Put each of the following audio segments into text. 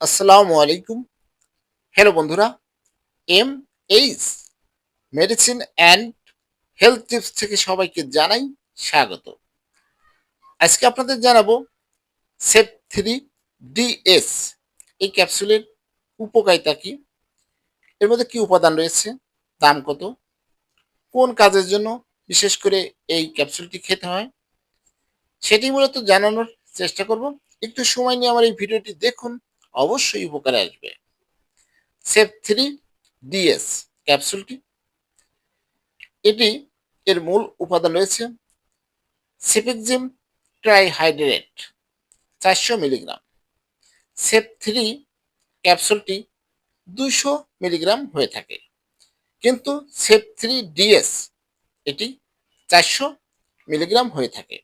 আসসালামু আলাইকুম। হ্যালো বন্ধুরা M H medicine and health tips থেকে সবাইকে জানাই স্বাগত। আজকে আপনাদের জানাব সেপ থ্রি ডিএস এই ক্যাপসুলের উপকারিতা কি? এর মধ্যে কি উপাদান রয়েছে? দাম কত? কোন কাজের জন্য বিশেষ করে এই ক্যাপসুলটি খেতে হয়? সেটি মূলত জানানোর চেষ্টা করব। একটু সময় নিয়ে আমার এই ভিডিওটি দেখুন অবশ্যই উপকারে আসবে। সেফ থ্রি ডিএস ক্যাপসুলটি এটি এর মূল উপাদান রয়েছে। সেপেকজিম ট্রাইহাইড্রেট চারশো মিলিগ্রাম। সেপ থ্রি ক্যাপসুলটি দুশো মিলিগ্রাম হয়ে থাকে। কিন্তু সেপ থ্রি ডিএস এটি চারশো মিলিগ্রাম হয়ে থাকে।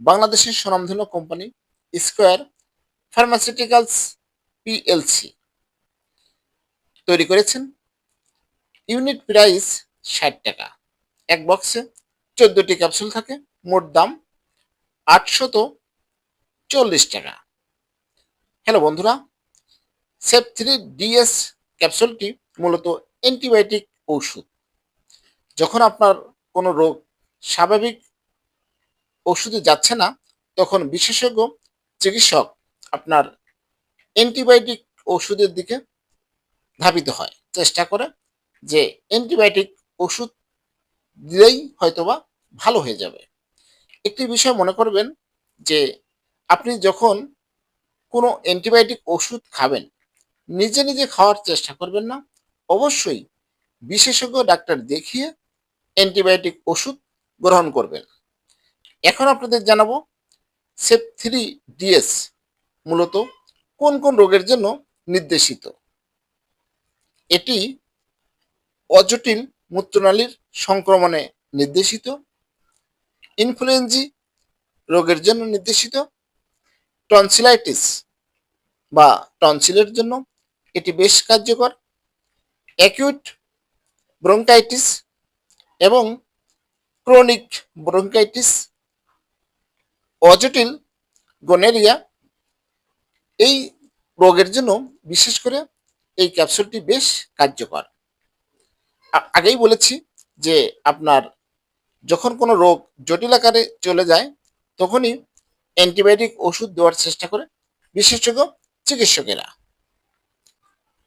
বাংলাদেশের স্বনামধন্য কোম্পানি স্কোয়ার ফার্মাসিউটিক্যালস পিএলসি তৈরি করেছেন। ইউনিট প্রাইস ষাট টাকা। এক বক্সে চোদ্দটি ক্যাপসুল থাকে। মোট দাম আটশত চল্লিশ টাকা। হ্যালো বন্ধুরা, সেপ থ্রি ডিএস ক্যাপসুলটি মূলত অ্যান্টিবায়োটিক ঔষধ। যখন আপনার কোনো রোগ স্বাভাবিক ওষুধে যাচ্ছে না, তখন বিশেষজ্ঞ চিকিৎসক আপনার অ্যান্টিবায়োটিক ওষুধের দিকে ধাবিত হয়। চেষ্টা করে যে অ্যান্টিবায়োটিক ওষুধ দিলেই হয়তোবা ভালো হয়ে যাবে। একটি বিষয় মনে করবেন যে আপনি যখন কোনো অ্যান্টিবায়োটিক ওষুধ খাবেন, নিজে নিজে খাওয়ার চেষ্টা করবেন না, অবশ্যই বিশেষজ্ঞ ডাক্তার দেখিয়ে অ্যান্টিবায়োটিক ওষুধ গ্রহণ করবেন। এখন আপনাদের জানাব সেপ থ্রি ডিএস মূলত কোন কোন রোগের জন্য নির্দেশিত? এটি অজটিল মূত্রনালীর সংক্রমণে নির্দেশিত, ইনফ্লুয়েঞ্জি রোগের জন্য নির্দেশিত, টনসিলাইটিস বা টনসিলের জন্য এটি বেশ কার্যকর, অ্যাকিউট ব্রঙ্কাইটিস এবং ক্রনিক ব্রঙ্কাইটিস অজটিল গনেরিয়া এই রোগের জন্য বিশেষ করে এই ক্যাপসুলটি বেশ কার্যকর। আগেই বলেছি যে আপনার যখন কোনো রোগ জটিল আকারে চলে যায়, তখনই অ্যান্টিবায়োটিক ওষুধ দেওয়ার চেষ্টা করে বিশেষজ্ঞ চিকিৎসকেরা।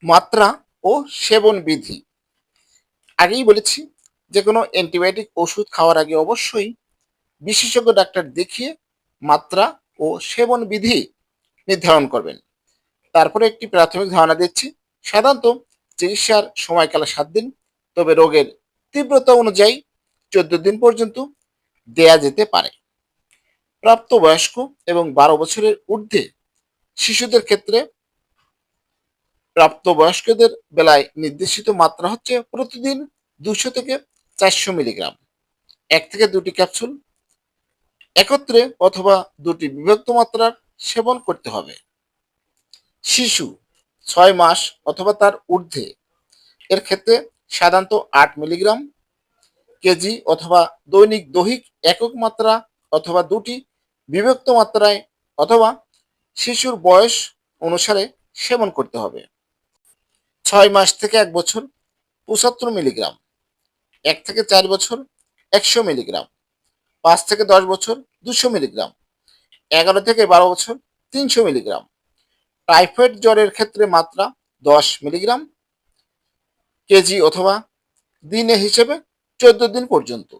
মাত্রা ও সেবন বিধি। আগেই বলেছি যে কোনো অ্যান্টিবায়োটিক ওষুধ খাওয়ার আগে অবশ্যই বিশেষজ্ঞ ডাক্তার দেখিয়ে মাত্রা ও সেবন বিধি নির্ধারণ করবেন। তারপরে একটি প্রাথমিক ধারণা দিচ্ছি। সাধারণত চিকিৎসার সময়কাল সাত দিন, তবে রোগের তীব্রতা অনুযায়ী চোদ্দ দিন পর্যন্ত দেয়া যেতে পারে। প্রাপ্তবয়স্ক এবং বারো বছরের ঊর্ধ্বে শিশুদের ক্ষেত্রে প্রাপ্তবয়স্কদের বেলায় নির্দেশিত মাত্রা হচ্ছে প্রতিদিন দুশো থেকে চারশো মিলিগ্রাম। এক থেকে দুটি ক্যাপসুল একত্রে অথবা দুটি বিভক্ত মাত্রার সেবন করতে হবে। শিশু ছয় মাস অথবা তার ঊর্ধ্বে, এর ক্ষেত্রে সাধারণত আট মিলিগ্রাম কেজি অথবা দৈনিক দৈহিক একক মাত্রা অথবা দুটি বিভক্ত মাত্রায় অথবা শিশুর বয়স অনুসারে সেবন করতে হবে। ছয় মাস থেকে এক বছর পঁচাত্তর মিলিগ্রাম, এক থেকে চার বছর একশো মিলিগ্রাম, পাঁচ থেকে দশ বছর দুশো মিলিগ্রাম এগারো থেকে বারো বছর, তিনশো মিলিগ্রাম। টাইফয়েড জ্বরের ক্ষেত্রে মাত্রা দশ মিলিগ্রাম কেজি অথবা দিনে হিসেবে চোদ্দ দিন পর্যন্ত।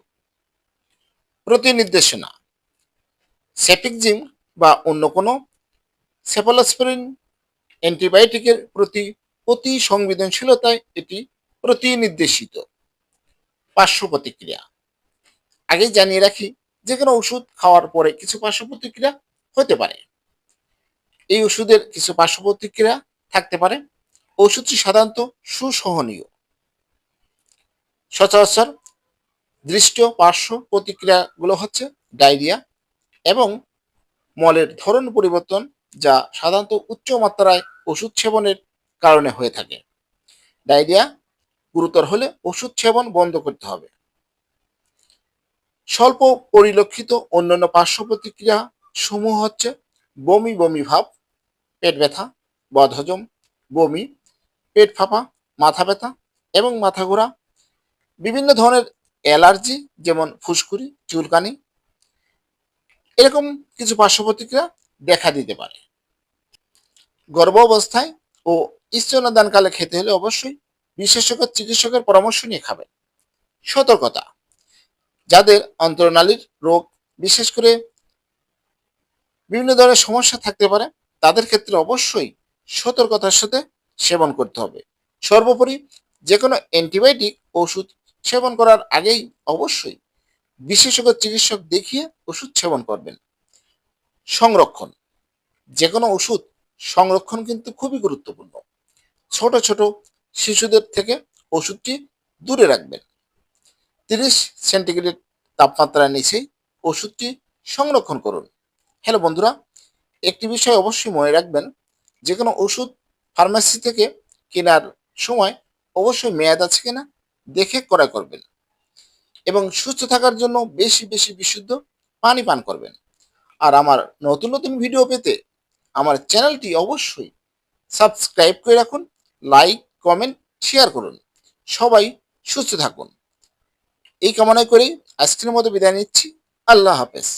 প্রতি নির্দেশনা সেপিকজিম বা অন্য কোনো সেফালোস্পিরিন অ্যান্টিবায়োটিকের প্রতি অতি সংবেদনশীলতায় এটি প্রতিনির্দেশিত। পার্শ্ব প্রতিক্রিয়া আগে জানিয়ে রাখি যে কোনো ওষুধ খাওয়ার পরে কিছু পার্শ্ব প্রতিক্রিয়া হতে পারে। এই ওষুধের কিছু পার্শ্ব প্রতিক্রিয়া থাকতে পারে। ওষুধটি সাধারণত সুসহনীয়। সচরাচর দৃষ্ট পার্শ্ব প্রতিক্রিয়াগুলো হচ্ছে ডায়রিয়া এবং মলের ধরন পরিবর্তন যা সাধারণত উচ্চ মাত্রায় ওষুধ সেবনের কারণে হয়ে থাকে। ডায়রিয়া গুরুতর হলে ওষুধ সেবন বন্ধ করতে হবে। স্বল্প পরিলক্ষিত অন্যান্য পার্শ্ব প্রতিক্রিয়া সমূহ হচ্ছে বমি বমি ভাব, পেট ব্যথা, বদহজম, বমি, পেট ফাঁপা, মাথা ব্যথা এবং মাথা ঘোরা, বিভিন্ন ধরনের অ্যালার্জি যেমন ফুসকুড়ি, চুলকানি, এরকম কিছু পার্শ্ব প্রতিক্রিয়া দেখা দিতে পারে। গর্ভ অবস্থায় ও স্তনদানকালে খেতে হলে অবশ্যই বিশেষজ্ঞ চিকিৎসকের পরামর্শ নিয়ে খাবেন। সতর্কতা, যাদের অন্তরনালীর রোগ, বিশেষ করে বিভিন্ন ধরনের সমস্যা থাকতে পারে, তাদের ক্ষেত্রে অবশ্যই সতর্কতার সাথে সেবন করতে হবে। সর্বোপরি যে কোনো অ্যান্টিবায়োটিক ওষুধ সেবন করার আগেই অবশ্যই বিশেষজ্ঞ চিকিৎসক দেখিয়ে ওষুধ সেবন করবেন। সংরক্ষণ যে কোনো ওষুধ সংরক্ষণ কিন্তু খুবই গুরুত্বপূর্ণ। ছোট ছোট শিশুদের থেকে ওষুধটি দূরে রাখবেন। তিরিশ সেন্টিগ্রেড তাপমাত্রার নিচেই ওষুধটি সংরক্ষণ করুন। হ্যালো বন্ধুরা, একটি বিষয় অবশ্যই মনে রাখবেন যে কোনো ওষুধ ফার্মেসি থেকে কেনার সময় অবশ্যই মেয়াদ আছে কিনা দেখে ক্রয় করবেন এবং সুস্থ থাকার জন্য বেশি বেশি বিশুদ্ধ পানি পান করবেন। আর আমার নতুন নতুন ভিডিও পেতে আমার চ্যানেলটি অবশ্যই সাবস্ক্রাইব করে রাখুন, লাইক, কমেন্ট, শেয়ার করুন। সবাই সুস্থ থাকুন। এই কামনা করেই আজকের মতো বিদায় নিচ্ছি। আল্লাহ হাফেজ।